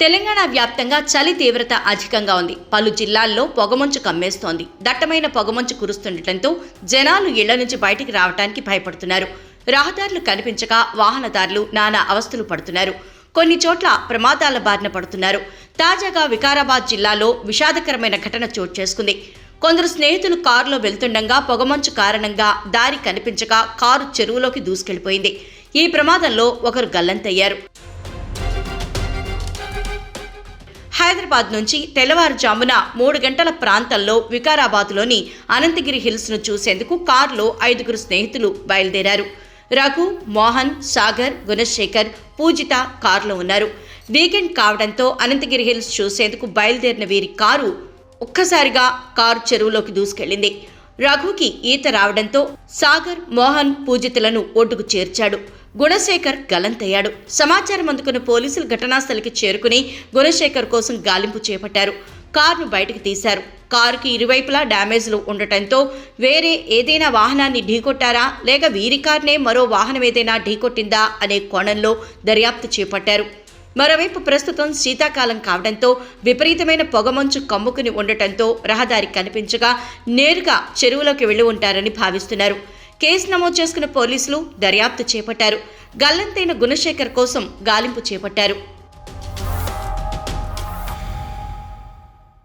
తెలంగాణ వ్యాప్తంగా చలి తీవ్రత అధికంగా ఉంది. పలు జిల్లాల్లో పొగమంచు కమ్మేస్తోంది. దట్టమైన పొగమంచు కురుస్తుండటంతో జనాలు ఇళ్ళ నుంచి బయటికి రావడానికి భయపడుతున్నారు. రహదారులు కనిపించక వాహనదారులు నానా అవస్థలు పడుతున్నారు. కొన్ని చోట్ల ప్రమాదాల బారిన పడుతున్నారు. తాజాగా వికారాబాద్ జిల్లాలో విషాదకరమైన ఘటన చోటు చేసుకుంది. కొందరు స్నేహితులు కారులో వెళ్తుండగా పొగమంచు కారణంగా దారి కనిపించక కారు చెరువులోకి దూసుకెళ్ళిపోయింది. ఈ ప్రమాదంలో ఒకరు గల్లంతయ్యారు. హైదరాబాద్ నుంచి తెల్లవారుజామున మూడు గంటల ప్రాంతంలో వికారాబాద్లోని అనంతగిరి హిల్స్ను చూసేందుకు కారులో ఐదుగురు స్నేహితులు బయలుదేరారు. రఘు మోహన్ సాగర్ గుణశేఖర్ పూజిత కారులో ఉన్నారు. వీకెండ్ కావడంతో అనంతగిరి హిల్స్ చూసేందుకు బయలుదేరిన వీరి కారు ఒక్కసారిగా కారు చెరువులోకి దూసుకెళ్ళింది రఘుకి ఈత రావడంతో సాగర్ మోహన్ పూజితులను ఒడ్డుకు చేర్చాడు. గుణశేఖర్ గలంతయ్యాడు. సమాచారం అందుకున్న పోలీసులు ఘటనాస్థలికి చేరుకుని గుణశేఖర్ కోసం గాలింపు చేపట్టారు. కారును బయటకు తీశారు. కారుకి ఇరువైపులా డ్యామేజ్లు ఉండటంతో వేరే ఏదైనా వాహనాన్ని ఢీకొట్టారా? లేక వీరి కారునే మరో వాహనం ఏదైనా ఢీకొట్టిందా? అనే కోణంలో దర్యాప్తు చేపట్టారు. మరోవైపు ప్రస్తుతం శీతాకాలం కావడంతో విపరీతమైన పొగమంచు కమ్ముకుని ఉండటంతో రహదారి కనిపించగా నేరుగా చెరువులోకి వెళ్ళి ఉంటారని భావిస్తున్నారు. కేసు నమోదు చేసుకున్న పోలీసులు దర్యాప్తు చేపట్టారు. గల్లంతైన గుణశేఖర్ కోసం గాలింపు చేపట్టారు.